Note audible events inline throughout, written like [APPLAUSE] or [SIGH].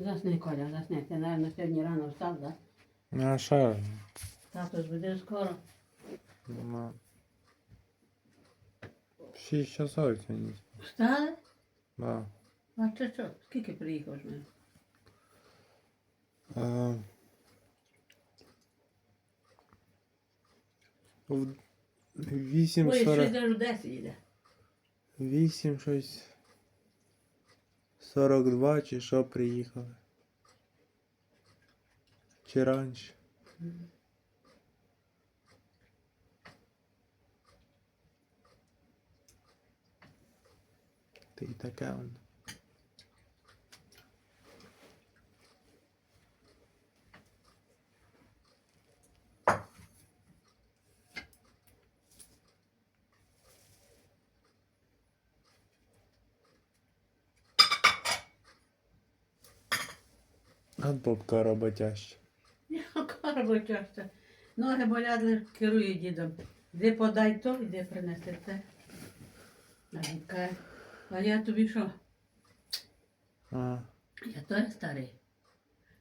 Засни, Коля, засни. Ти, наверное, сьогодні рано встав, так? Ну а що? Тато ж буде скоро. Ну, Шість часов сьогодні. Встали? Да. А що, що? Скільки приїхав з мене? А, в Вісім Ой, ще сорок. йдеш 10 йде. Вісім щось. Сорок два чи що приїхали. Чи раніше. Ти таке воно. А бабка роботяща. Я [LAUGHS] карбо часто. Ноги болять, лиш керую дідом. Де подай то, де принеси це. А я тобі що? А, Я теж старий.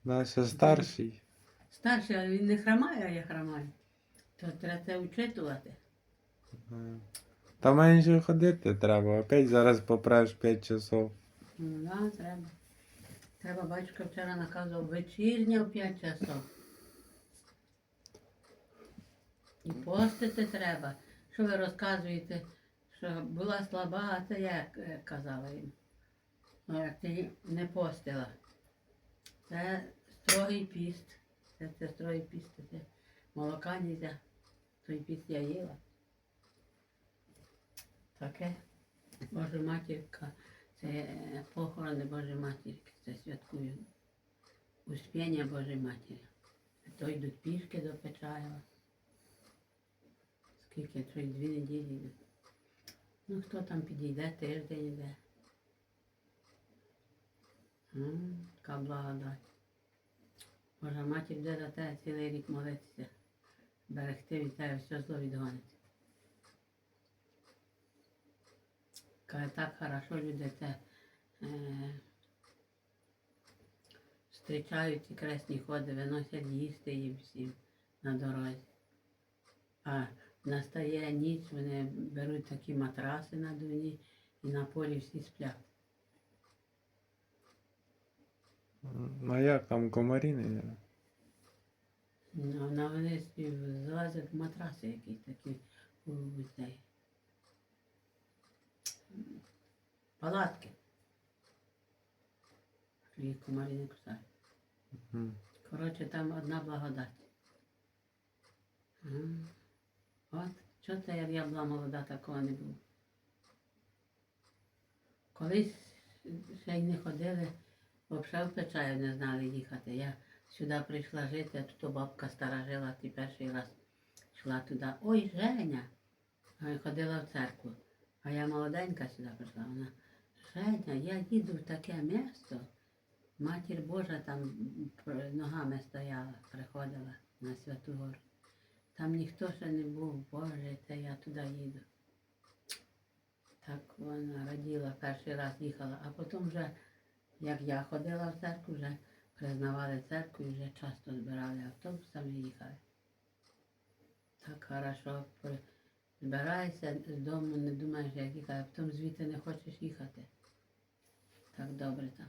Настя старший. Старший, але він не хромає, а я хромаю. То треба це учитувати. Ага. Та менше ходити треба. Опять зараз попреш 5 часов. Ну да, треба. Треба, батько вчора наказував вечірня в 5 часов. І постити треба. Що ви розказуєте, що була слаба, а це я е, казала їм. Ну, як ти не постила. Це строгий піст. Це, це строгий піст. Це молока не можна. Той піст я їла. Таке. Боже матірка. Це похорони Божої Матірки, це святкую. Успіння Божої Матері. То йдуть пішки до Печаєва. Скільки, то й дві неділі йдуть. Ну хто там підійде, тиждень йде. М, Яка благодать. Божа матір буде до тебе цілий рік молитися. Берегти від тебе все зло відгонить. Каже, так хорошо люди це е, зустрічають ці кресні ходи, виносять їсти їм всім на дорозі. А настає ніч, вони беруть такі матраси надувні і на полі всі сплять. Ну а як там комарі не є? Ну, на вони собі залазять матраси якісь такі у, цей. Палатки. Їх комарі не кусають. Мгм. Коротше, там одна благодать. М. От, чого це як я була молода, такого не було. Колись ще й не ходили, взагалі в Печаю не знали їхати. Я сюди прийшла жити, а тут бабка стара жила, ти перший раз йшла туди. Ой, Женя! Ходила в церкву. А я молоденька сюди прийшла. Вона, Женя, я їду в таке місто. Матір Божа там ногами стояла, приходила на Святу Гору. Там ніхто ще не був, Боже, це я туди їду. Так вона раділа, перший раз їхала, а потім вже, як я ходила в церкву, вже признавали церкву і вже часто збирали автобусами і їхали. Так хорошо збираєшся з дому, не думаєш, як їхати, а потім звідти не хочеш їхати. Так добре там.